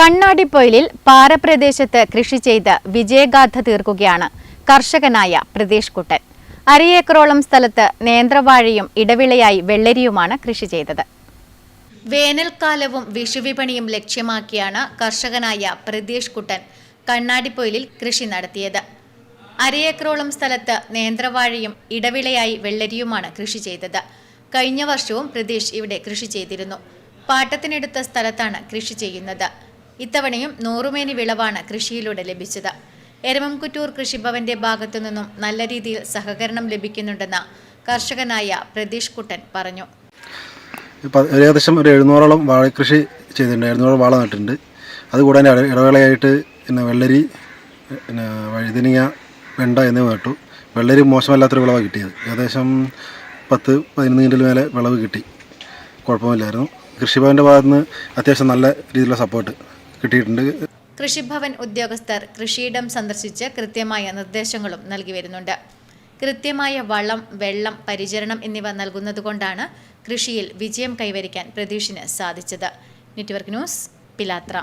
കണ്ണാടിപ്പൊയിലിൽ പാറപ്രദേശത്ത് കൃഷി ചെയ്ത് വിജയഗാഥ തീർക്കുകയാണ് കർഷകനായ പ്രതീഷ് കുട്ടൻ. അരയേക്കറോളം സ്ഥലത്ത് നേന്ത്രവാഴയും ഇടവിളയായി വെള്ളരിയുമാണ് കൃഷി ചെയ്തത്. വേനൽക്കാലവും വിഷുവിപണിയും ലക്ഷ്യമാക്കിയാണ് കർഷകനായ പ്രതീഷ് കുട്ടൻ കണ്ണാടിപ്പൊയിലിൽ കൃഷി നടത്തിയത്. അരയേക്കറോളം സ്ഥലത്ത് നേന്ത്രവാഴയും ഇടവിളയായി വെള്ളരിയുമാണ് കൃഷി ചെയ്തത്. കഴിഞ്ഞ വർഷവും പ്രതീഷ് ഇവിടെ കൃഷി ചെയ്തിരുന്നു. പാട്ടത്തിനെടുത്ത സ്ഥലത്താണ് കൃഷി ചെയ്യുന്നത്. ഇത്തവണയും നൂറുമേനി വിളവാണ് കൃഷിയിലൂടെ ലഭിച്ചത്. എരമംകുറ്റൂർ കൃഷിഭവന്റെ ഭാഗത്തു നിന്നും നല്ല രീതിയിൽ സഹകരണം ലഭിക്കുന്നുണ്ടെന്ന് കർഷകനായ പ്രതീഷ് കുട്ടൻ പറഞ്ഞു. ഏകദേശം ഒരു എഴുന്നൂറോളം വാഴകൃഷി ചെയ്തിട്ടുണ്ട്. എഴുന്നൂറോളം വാഴ നട്ടിട്ടുണ്ട്. അതുകൂടാതെ ഇടവേളയായിട്ട് പിന്നെ വെള്ളരി പിന്നെ വഴുതനങ്ങ വെണ്ട എന്നിവ നട്ടു. വെള്ളരി മോശമല്ലാത്തൊരു വിളവാണ് കിട്ടിയത്. ഏകദേശം പത്ത് പതിനൊന്ന് കിന്റൽ മേലെ വിളവ് കിട്ടി. കുഴപ്പമില്ലായിരുന്നു. കൃഷിഭവന്റെ ഭാഗത്ത് നിന്ന് അത്യാവശ്യം നല്ല രീതിയിലുള്ള സപ്പോർട്ട് കിട്ടിയിട്ടുണ്ട്. കൃഷിഭവൻ ഉദ്യോഗസ്ഥർ കൃഷിയിടം സന്ദർശിച്ച് കൃത്യമായ നിർദ്ദേശങ്ങളും നൽകി വരുന്നുണ്ട്. കൃത്യമായ വളം വെള്ളം പരിചരണം എന്നിവ നൽകുന്നതുകൊണ്ടാണ് കൃഷിയിൽ വിജയം കൈവരിക്കാൻ പ്രതീഷിന് സാധിച്ചത്. Network news Pilathara.